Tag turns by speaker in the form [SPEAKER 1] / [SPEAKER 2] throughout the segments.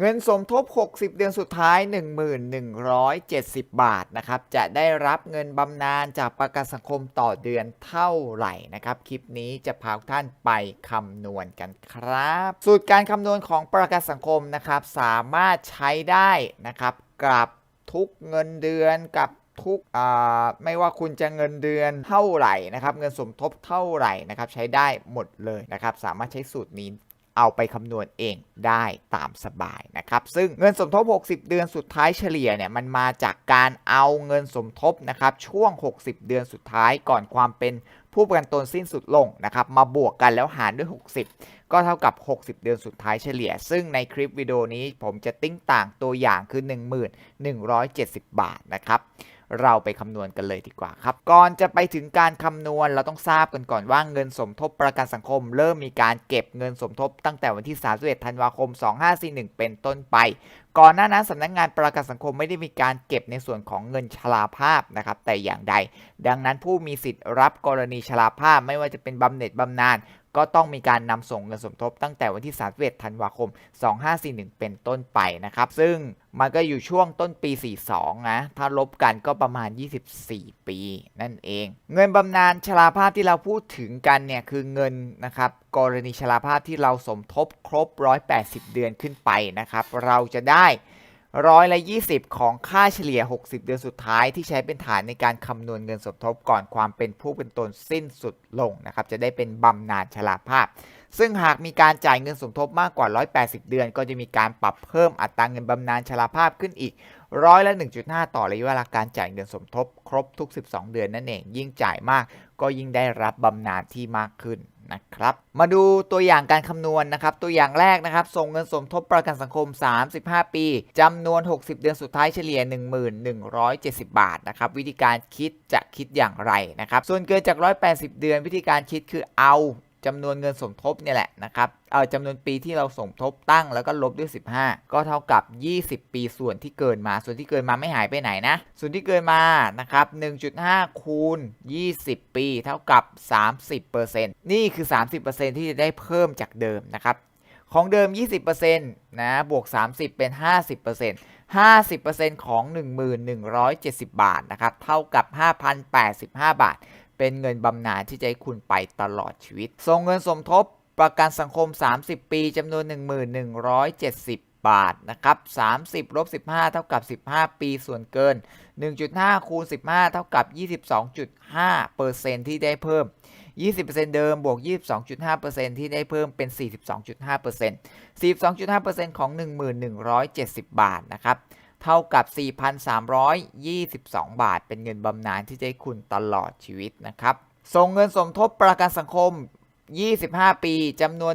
[SPEAKER 1] เงินสมทบ 60 เดือนสุดท้าย 1170 บาทนะครับ จะได้รับเงินบำนาญจากประกันสังคมต่อเดือนเท่าไหร่นะครับ คลิปนี้จะพาท่านไปคำนวณกันครับ สูตรการคำนวณของประกันสังคมนะครับ สามารถใช้ได้นะครับ กับทุกเงินเดือนกับทุกไม่ว่าคุณจะเงินเดือนเท่าไหร่นะครับ เงินสมทบเท่าไหร่นะครับ ใช้ได้หมดเลยนะครับ สามารถใช้สูตรนี้ เอาไปคำนวณเองได้ตามสบายนะครับ ซึ่งเงินสมทบ 60 เดือนสุดท้ายเฉลี่ยเนี่ยมันมาจากการเอาเงินสมทบนะครับช่วง 60 เดือนสุดท้ายก่อนความเป็นผู้ประกันตนสิ้นสุดลงนะครับมาบวกกันแล้วหารด้วย 60 ก็เท่ากับ 60 เดือนสุดท้ายเฉลี่ย ซึ่งในคลิปวิดีโอนี้ผมจะติ้งต่างตัวอย่างคือ 1170 บาทนะครับ เราไปคำนวณกันเลยดีกว่าครับ ก่อนจะไปถึงการคำนวณเราต้องทราบกันก่อนว่าเงินสมทบประกันสังคม เริ่มมีการเก็บเงินสมทบตั้งแต่วันที่ 31 ธันวาคม 2541 เป็นต้นไป ก่อนหน้านั้นสำนักงานประกันสังคมไม่ได้มีการเก็บในส่วนของเงินชราภาพนะครับแต่อย่างใด ดังนั้นผู้มีสิทธิ์รับกรณีชราภาพไม่ว่าจะเป็นบำเหน็จบำนาญ ก็ต้องมีการนำส่งเงินสมทบตั้งแต่วันที่31ธันวาคม 2541 เป็นต้นไปนะครับ ซึ่งมันก็อยู่ช่วงต้นปี 42 นะ ถ้าลบกันก็ประมาณ 24 ปี นั่นเอง เงินบำนาญชราภาพที่เราพูดถึงกันเนี่ย คือเงินนะครับ กรณีชราภาพที่เราสมทบครบ 180 เดือนขึ้นไปนะครับ เราจะได้ ร้อยละ 20 ของค่าเฉลี่ย 60 เดือนสุดท้ายที่ใช้เป็นฐานในการคำนวณเงินสมทบก่อนความเป็นผู้เป็นตนสิ้นสุดลงนะครับจะได้เป็นบำนาญชราภาพ ซึ่งหากมีการจ่ายเงินสมทบมากกว่า 180 เดือน ก็จะมีการปรับเพิ่มอัตราเงินบำนาญชราภาพขึ้นอีกร้อยละ 1.5 ต่อระยะเวลาการจ่ายเงินสมทบ ครบทุก 12 เดือนนั่นเองยิ่งจ่ายมากก็ยิ่งได้รับบำนาญที่มากขึ้น นะครับ มาดูตัวอย่างการคำนวณนะครับ ตัวอย่างแรกนะครับ ส่งเงินสมทบประกันสังคม 35 ปีจำนวน 60 เดือนสุดท้ายเฉลี่ย 1170 บาทนะครับ วิธีการคิดจะคิดอย่างไรนะครับ ส่วนเกินจาก 180 เดือนวิธีการคิดคือเอา จำนวนเงินสมทบเนี่ยแหละนะครับเออจำนวนปีที่เราสมทบตั้งแล้วก็ลบด้วย 15 ก็เท่ากับ 20 ปีส่วนที่เกินมา ส่วนที่เกินมาไม่หายไปไหนนะ ส่วนที่เกินมานะครับ1.5 คูณ 20 ปี เท่ากับ 30%นี่คือ 30%ที่จะได้เพิ่มจากเดิมนะครับของเดิม 20%นะบวก 30 เป็น 50% 50%ของ 1170 บาทนะครับ เท่ากับ 5,085 บาท เป็นเงินบำนาญที่จะให้คุณไปตลอดชีวิต ส่งเงินสมทบประกันสังคม 30 ปีจำนวน 1170 บาทนะครับ 30ลบ15 เท่ากับ 15 ปีส่วนเกิน 1.5 คูณ 15 เท่ากับ 22.5เปอร์เซ็นที่ได้เพิ่ม 20%เดิมบวก 22.5%ที่ได้เพิ่มเป็น 42.5% 42.5%ของ 1170 บาทนะครับ เท่ากับ 4,322 บาท เป็นเงินบำนาญที่จะให้คุณตลอดชีวิตนะครับ ส่งเงินสมทบประกันสังคม 25 ปีจำนวน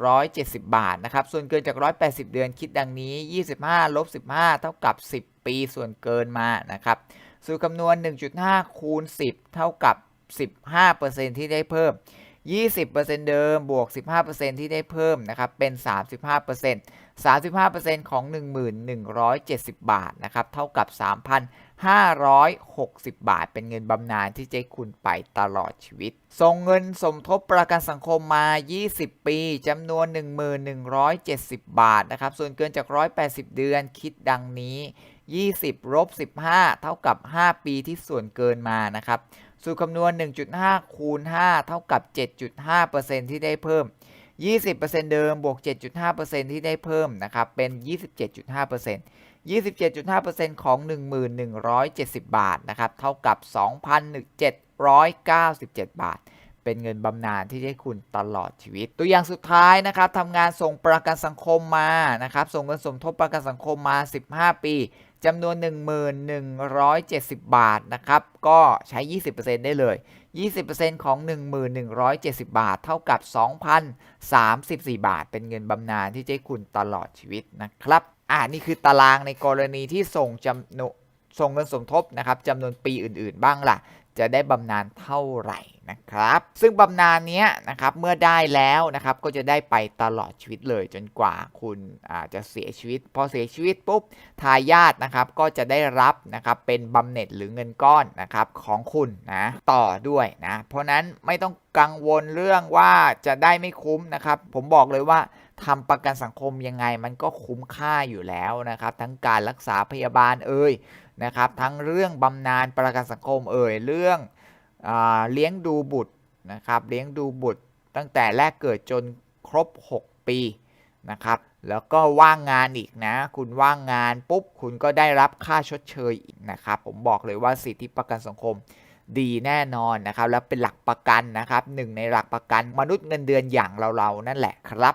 [SPEAKER 1] 1170 บาทนะครับ ส่วนเกินจาก 180 เดือนคิดดังนี้ 25ลบ15 เท่ากับ 10 ปีส่วนเกินมานะครับสูตรคำนวณ 1.5 คูณ 10 เท่ากับ 15%ที่ได้เพิ่ม 20%เดิมบวก 15%ที่ได้เพิ่มนะครับเป็น 35% 35%ของ 1170 บาทนะครับเท่ากับ 3,560 บาท เป็นเงินบำนาญที่เจะให้คุณไปตลอดชีวิต ส่งเงินสมทบประกันสังคมมา 20 ปีจำนวน 1170 บาทนะครับส่วนเกินจาก 180 เดือนคิดดังนี้ 20ลบ15 เท่ากับ 5 ปีที่ส่วนเกินมานะครับ สูตรคำนวณ 1.5 คูณ 5 เท่ากับ 7.5%ที่ได้เพิ่ม 20%เดิมบวก 7.5%ที่ได้เพิ่มนะครับ เป็น 27.5% 27.5%ของ 1170 บาทนะครับ เท่ากับ 2,797 บาท เป็นเงินบำนาญที่ได้คุณตลอดชีวิต ตัวอย่างสุดท้ายนะครับทำงานส่งประกันสังคมมานะครับ ส่งเงินสมทบประกันสังคมมา 15 ปี จำนวน 1170 บาทนะครับ ก็ใช้ 20%ได้เลย 20%ของ 1170 บาท เท่ากับ 2,034 บาท เป็นเงินบำนาญที่จะคุณตลอดชีวิตนะครับ อ่านี่คือตารางในกรณีที่ส่งจำนวนส่งเงินสมทบนะครับจำนวนปีอื่นๆ บ้างล่ะ จะได้บำนาญเท่าไหร่นะครับ ซึ่งบำนาญเนี้ยนะครับเมื่อได้แล้วนะครับก็จะได้ไปตลอดชีวิตเลยจนกว่าคุณอาจะเสียชีวิต พอเสียชีวิตปุ๊บทายาทนะครับก็จะได้รับนะครับเป็นบำเหน็จหรือเงินก้อนนะครับของคุณนะต่อด้วยนะเพราะนั้นไม่ต้องกังวลเรื่องว่าจะได้ไม่คุ้มนะครับ ผมบอกเลยว่า ทำประกันสังคมยังไงมันก็คุ้มค่าอยู่แล้วนะครับ ทั้งการรักษาพยาบาลเอ่ยนะครับ ทั้งเรื่องบำนาญประกันสังคมเอ่ยเรื่องอเลี้ยงดูบุตรนะครับเลี้ยงดูบุตรตั้งแต่แรกเกิดจนครบ 6 ปีนะครับแล้วก็ว่างงานอีกนะ คุณว่างงานปุ๊บ คุณก็ได้รับค่าชดเชยอีกนะครับ ผมบอกเลยว่าสิทธิประกันสังคมดีแน่นอนนะครับ และเป็นหลักประกันนะครับหนึ่งในหลักประกันมนุษย์เงินเดือนอย่างเราๆนั่นแหละครับ